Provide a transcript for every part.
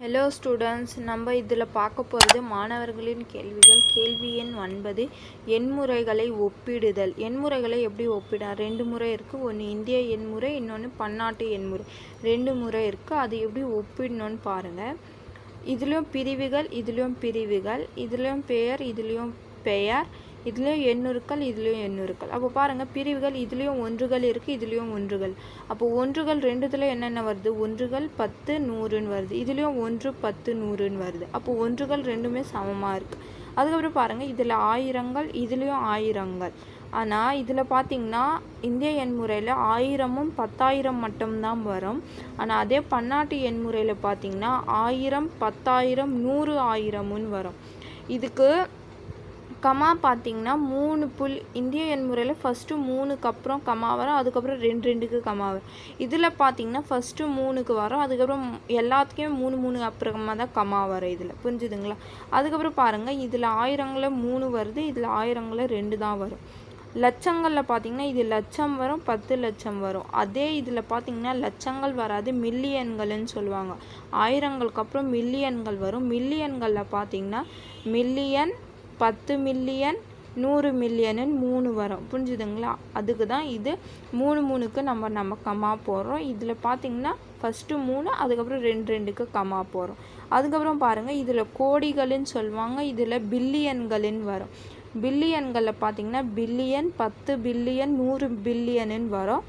Hello students நம்ம இதில் பார்க்க போகிறது மாணவர்களின் கேள்விகள். கேள்வி எண் ஒன்பது. எண்முறைகளை ஒப்பிடுதல். எண்முறைகளை எப்படி ஒப்பிட ரெண்டு முறை இருக்குது ஒன்று இந்திய எண்முறை இன்னொன்று பன்னாட்டு எண்முறை ரெண்டு முறை இருக்குது அது எப்படி ஒப்பிடணும்னு பாருங்கள் இதுலேயும் பிரிவுகள் இதுலேயும் பிரிவுகள் இதுலேயும் பெயர் இதுலேயும் பெயர் இதுலேயும் எண்ணூறுக்கள் இதுலேயும் எண்ணூறுக்கள். அப்போ பாருங்கள் பிரிவுகள் இதுலேயும் ஒன்றுகள் இருக்குது இதுலேயும் ஒன்றுகள். அப்போ ஒன்றுகள் ரெண்டுத்தில் என்னென்ன வருது? ஒன்றுகள் பத்து நூறுன்னு வருது. இதுலேயும் ஒன்று பத்து நூறுன்னு வருது. அப்போ ஒன்றுகள் ரெண்டுமே சமமாக இருக்குது அதுக்கப்புறம் பாருங்கள் இதில் ஆயிரங்கள் இதுலேயும் ஆயிரங்கள். ஆனால் இதில் பார்த்திங்கன்னா இந்திய எண்முறையில் ஆயிரமும் பத்தாயிரம் மட்டும்தான் வரும். ஆனால் அதே பன்னாட்டு எண்முறையில் பார்த்தீங்கன்னா ஆயிரம் பத்தாயிரம் நூறு ஆயிரமுன்னு வரும். இதுக்கு கமா பார்த்தீங்கன்னா மூணு புல் இந்திய எண்முறையில் ஃபஸ்ட்டு மூணுக்கு அப்புறம் கமா வரும் அதுக்கப்புறம் ரெண்டு ரெண்டுக்கு கமா வரும். இதில் பார்த்தீங்கன்னா ஃபஸ்ட்டு மூணுக்கு வரும் அதுக்கப்புறம் எல்லாத்துக்குமே மூணு மூணு அப்புறமா தான் கமா வரும் இதில். புரிஞ்சுதுங்களா? அதுக்கப்புறம் பாருங்கள் இதில் ஆயிரங்களில் மூணு வருது இதில் ஆயிரங்களில் ரெண்டு தான் வரும். லட்சங்களில் பார்த்தீங்கன்னா இது லட்சம் வரும் பத்து லட்சம் வரும். அதே இதில் பார்த்தீங்கன்னா லட்சங்கள் வராது மில்லியன்கள்னு சொல்லுவாங்க. ஆயிரங்களுக்கு அப்புறம் மில்லியன்கள் வரும். மில்லியன்களில் பார்த்தீங்கன்னா மில்லியன் பத்து மில்லியன் நூறு மில்லியனுன்னு மூணு வரும். புரிஞ்சுதுங்களா? அதுக்கு தான் இது மூணு மூணுக்கு நம்ம நம்ம கமா போடுறோம். இதில் பார்த்தீங்கன்னா ஃபஸ்ட்டு மூணு அதுக்கப்புறம் ரெண்டு ரெண்டுக்கு கமா போடுறோம். அதுக்கப்புறம் பாருங்கள் இதில் கோடிகள்னு சொல்லுவாங்க இதில் பில்லியன்களின்னு வரும். பில்லியன்களில் பார்த்தீங்கன்னா பில்லியன் பத்து பில்லியன் நூறு பில்லியனுன்னு வரும்.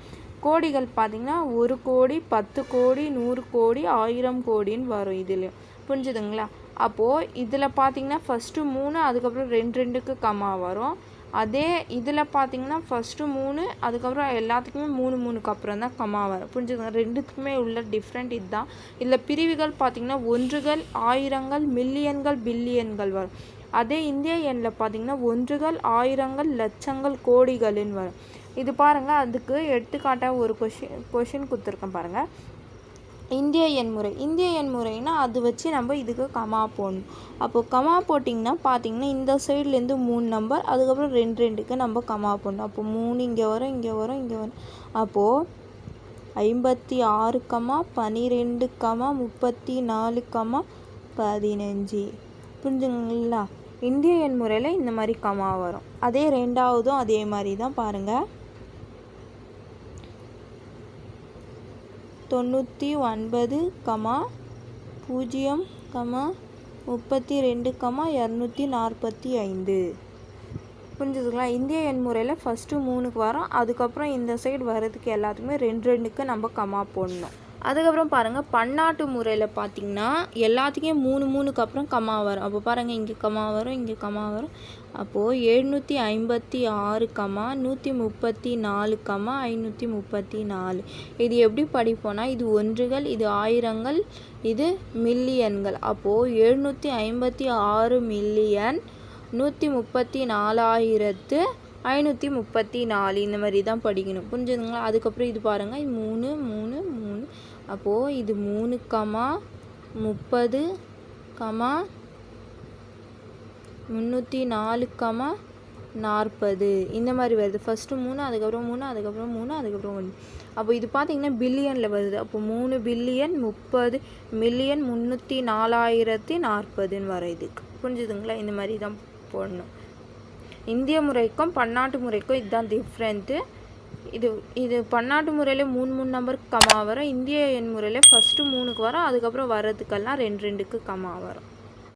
கோடிகள் பார்த்திங்கன்னா ஒரு கோடி பத்து கோடி நூறு கோடி ஆயிரம் கோடின்னு வரும் இதுலேயும். புரிஞ்சுதுங்களா? அப்போது இதில் பார்த்தீங்கன்னா ஃபஸ்ட்டு மூணு அதுக்கப்புறம் ரெண்டு ரெண்டுக்கு கம்மா வரும். அதே இதில் பார்த்தீங்கன்னா ஃபஸ்ட்டு மூணு அதுக்கப்புறம் எல்லாத்துக்குமே மூணு மூணுக்கு அப்புறம் தான் கம்மா வரும். புரிஞ்சுதுங்க ரெண்டுத்துக்குமே உள்ள டிஃப்ரெண்ட் இதுதான். இதில் பிரிவுகள் பார்த்திங்கன்னா ஒன்றுகள் ஆயிரங்கள் மில்லியன்கள் பில்லியன்கள் வரும். அதே இந்திய எண்ணில் பார்த்திங்கன்னா ஒன்றுகள் ஆயிரங்கள் லட்சங்கள் கோடிகள்னு வரும். இது பாருங்கள் அதுக்கு எடுத்துக்காட்டாக ஒரு கொஷின் கொஷின் கொடுத்துருக்கேன் பாருங்கள் இந்திய எண்முறை இந்திய எண்முறைனா அது வச்சு நம்ம இதுக்கு கமா போடணும். அப்போது கமா போட்டிங்கன்னா பார்த்தீங்கன்னா இந்த சைட்லேருந்து மூணு நம்பர் அதுக்கப்புறம் ரெண்டு ரெண்டுக்கு நம்ம கமா போடணும். அப்போ மூணு இங்கே வரும் இங்கே வரும் இங்கே வரும். அப்போது ஐம்பத்தி ஆறு கமா பன்னிரெண்டு கமா முப்பத்தி நாலு கமா பதினஞ்சு. புரிஞ்சுங்களா இந்திய எண்முறையில் இந்த மாதிரி கமா வரும். அதே ரெண்டாவதும் அதே மாதிரி தான் பாருங்கள் தொண்ணூற்றி ஒன்பது கமா பூஜ்ஜியம் கமா முப்பத்தி ரெண்டு கமா இரநூத்தி நாற்பத்தி ஐந்து. புரிஞ்சுதுங்களா? இந்திய எண்முறையில் ஃபஸ்ட்டு மூணுக்கு வரோம். அதுக்கப்புறம் இந்த சைடு வர்றதுக்கு எல்லாத்துக்குமே ரெண்டு ரெண்டுக்கு நம்ம கமா போடணும். அதுக்கப்புறம் பாருங்கள் பன்னாட்டு முறையில் பார்த்திங்கன்னா எல்லாத்துக்கும் மூணு மூணுக்கு அப்புறம் கம்மா வரும். அப்போ பாருங்கள் இங்கே கம்மா வரும் இங்கே கம்மா வரும். அப்போது எழுநூற்றி ஐம்பத்தி ஆறு கம்மா நூற்றி முப்பத்தி நாலு கம்மா ஐநூற்றி முப்பத்தி நாலு. இது எப்படி படிப்போன்னா இது ஒன்றுகள் இது ஆயிரங்கள் இது மில்லியன்கள். அப்போது எழுநூற்றி ஐம்பத்தி ஆறு மில்லியன் நூற்றி முப்பத்தி நாலாயிரத்து ஐநூற்றி முப்பத்தி நாலு இந்த மாதிரி தான் படிக்கணும். புரிஞ்சுதுங்களா? அதுக்கப்புறம் இது பாருங்கள் மூணு மூணு மூணு. அப்போது இது மூணு கமா முப்பது கமா முந்நூற்றி நாலு கமா நாற்பது. இந்த மாதிரி வருது. ஃபஸ்ட்டு மூணு அதுக்கப்புறம் மூணு அதுக்கப்புறம் மூணு அதுக்கப்புறம் ஒன்று. அப்போ இது பார்த்திங்கன்னா பில்லியனில் வருது. அப்போ மூணு பில்லியன் முப்பது மில்லியன் முந்நூற்றி நாலாயிரத்தி நாற்பதுன்னு வர இதுக்கு புரிஞ்சுதுங்களா? இந்த மாதிரி தான் போடணும். இந்திய முறைக்கும் பன்னாட்டு முறைக்கும் இதுதான் டிஃப்ரெண்ட்டு இது இது பன்னாட்டு முறையில் மூணு மூணு நம்பருக்கு கமா வரும். இந்திய எண் முறையில் ஃபஸ்ட்டு மூணுக்கு வரும். அதுக்கப்புறம் வர்றதுக்கெல்லாம் ரெண்டு ரெண்டுக்கு கமா வரும்.